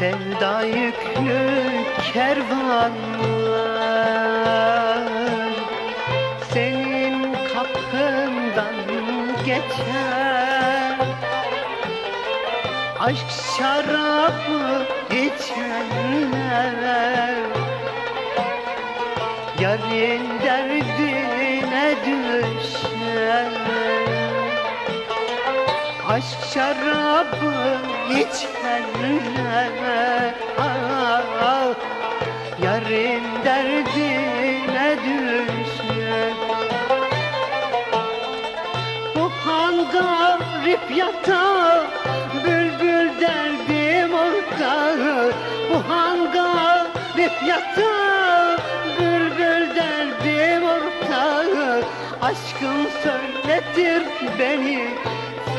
Sevda yüklü kervanlar. Senin kapından geçer. Aşk şarabı içenler. Yarın derdine Aşk şarabı içenler ah, Yarın derdine düşer Bu hanga rip yatağı Bülbül derdim ortağı. Bu hanga rip yatağı Bülbül derdim ortağı. Aşkın söyletir beni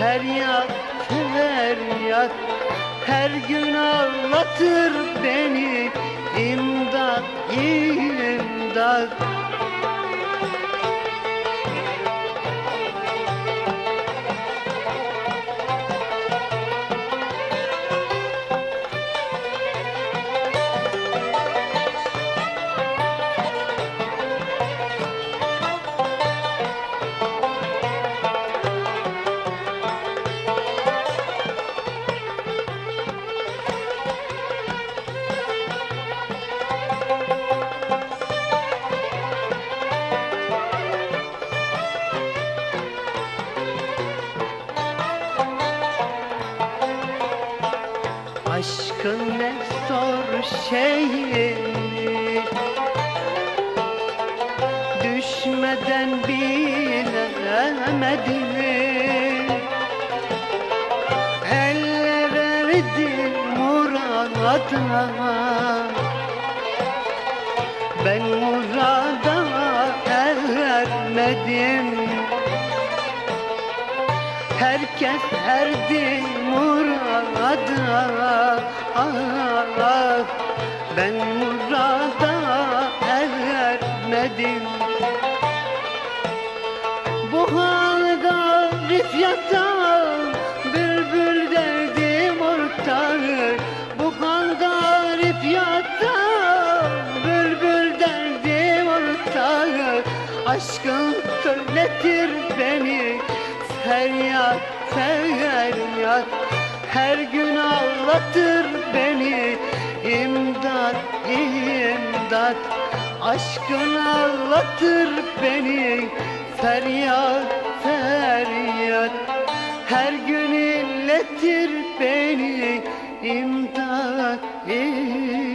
Feryat feryat Her gün ağlatır beni. İmdat imdat Aşkın ne zor şeymiş Düşmeden bilemedim. Eller erdi murada Ben murada Herkes erdi murada. Ah, Ben murada ermedim Bu halde rifyata Bülbül derdim ortağı Bu halde rifyata Bülbül derdim ortağı Aşkın beni Feryat feryat Her gün ağlatır beni. İmdat imdat. Aşkın ağlatır beni. Feryat feryat. Her gün inletir beni. İmdat imdat